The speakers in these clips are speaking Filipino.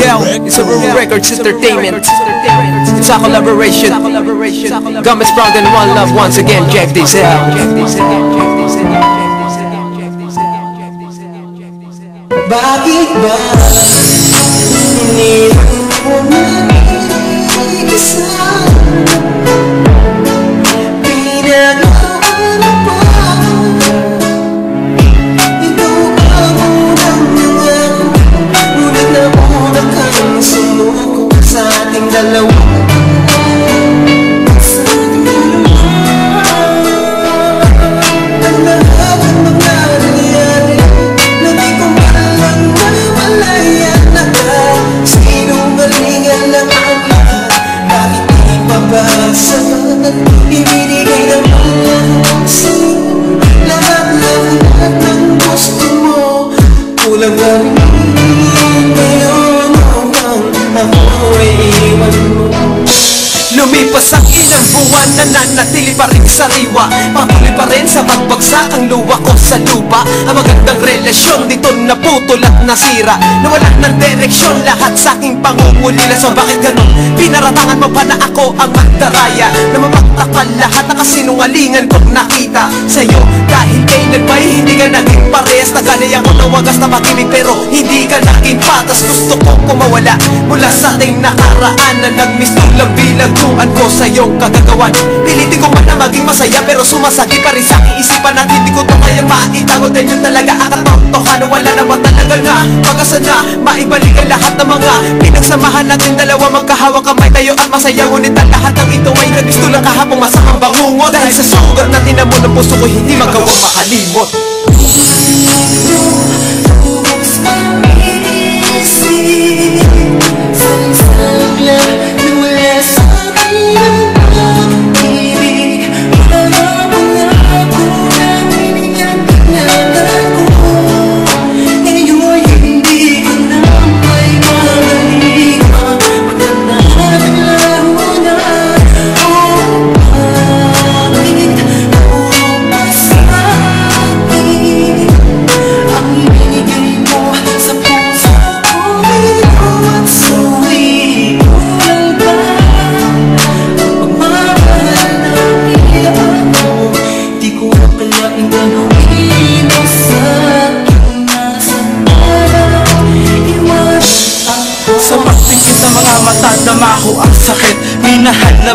Yeah, it's a Rue Records Entertainment. It's a collaboration. Gomez Brown and One Love once again. Check this out. Bakit ba Iniwan mo mag-isa pa rin sariwa Patuloy pa rin sa pagbagsak Ang luwa ko sa lupa Ang magandang relasyon Dito naputol at nasira Nawala ng direksyon Lahat sa aking pangungulila So bakit ganun? Pinaratangan mo pa na ako ang magdaraya Na mamagtakan lahat ng kasinungalingan kong nakita Sa'yo dahil kay nagbay Hindi ka naging Naganay ako ng wagas na pag-ibig Pero hindi ka naging patas. Gusto ko kumawala Mula sa ating nakaraan Na nagmistulang bilagtuan ko sa iyong kagagawan. Pilitin ko man na maging masaya Pero sumasagi pa rin sa aking isipan At hindi ko to kaya maitango Dahil yun talaga ang katotohanan. Wala na ba talaga nga? Pagkasa na maibalik ang lahat ng mga Pinagsamahan natin. Dalawa Magkahawak kamay tayo at masaya. Ngunit ang lahat ng ito ay nagmisto lang kahapong Masamang bangungo Dahil sa sugat na tinamo ng puso ko Hindi magawang makalimot Lubos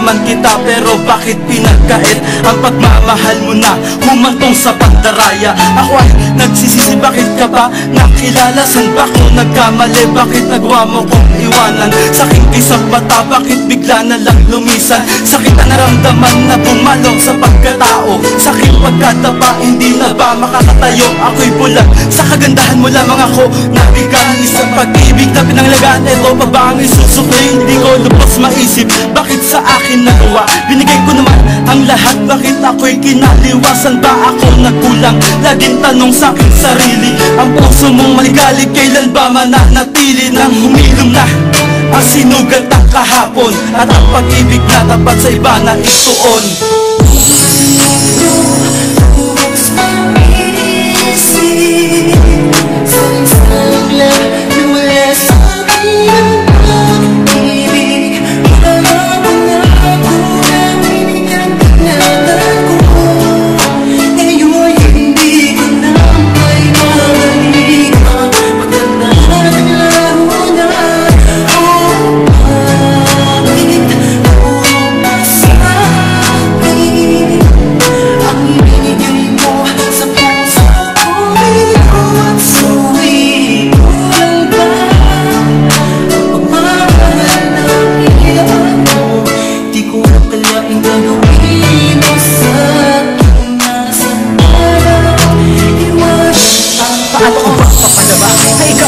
naman kita pero bakit pinagkait Ang pagmamahal mo na humantong sa pandaraya? Ako ay nagsisisi bakit ka ba nakilala? San ba ko nagkamali? Bakit nagawa mo kong iwanan? Sakit isang bata bakit bigla na lang lumisan? Sakit na naramdaman na bumalong sa pagkatao. Sakit pagkatapa hindi na ba makakatayo? Ako'y bulag. Sa kagandahan mo lamang ako Nabigang isang pag-ibig na pinanglagaan Ito pa ba ang isusukli hindi ko lubos maisip. Bakit sa akin nagawa Binigay ko naman ang lahat Bakit ako'y kinaliwasan? Ba ako nagkulang? Laging tanong sa aking sarili Ang puso mong maligalig Kailan ba mananatili nang humilom na ang sinugat ng kahapon? At ang pag-ibig na dapat sa iba na isuon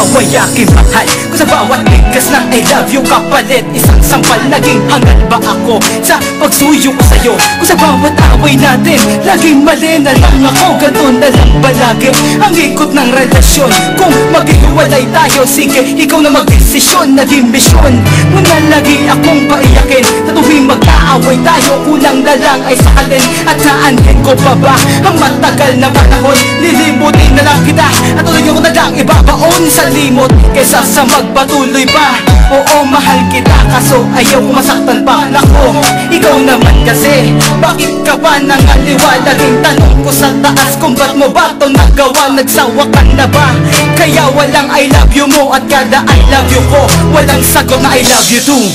ikaw ay aking mahal Kung sa bawat bigkas na I love you kapalit. Isang sampal naging hangal ba ako Sa pagsuyo ko sa'yo? Kung sa bawat away natin Laging mali na lang ako. Ganun na lang ba lagi Ang ikot ng relasyon? Kung maghihiwalay tayo Sige, ikaw na magdesisyon. Naging misyon Mo na lagi akong paiyakin. Sa tuwing magkaaway tayo Kulang na lang ay sakalin. At saanhin ko pa ba Ang matagal na panahon? Lilimutin na lang kita At tuloy ko na lang ibabaon sa limot Kesa sa magpatuloy pa. Oo, mahal kita Kaso ayaw ko masaktan pa. Nako, ikaw naman kasi Bakit ka ba nangaliwala? Din tanong ko sa taas Kung ba't mo ba to nagawa? Nagsawa ka na ba? Kaya walang I love you mo At kada I love you ko Walang sagot na I love you too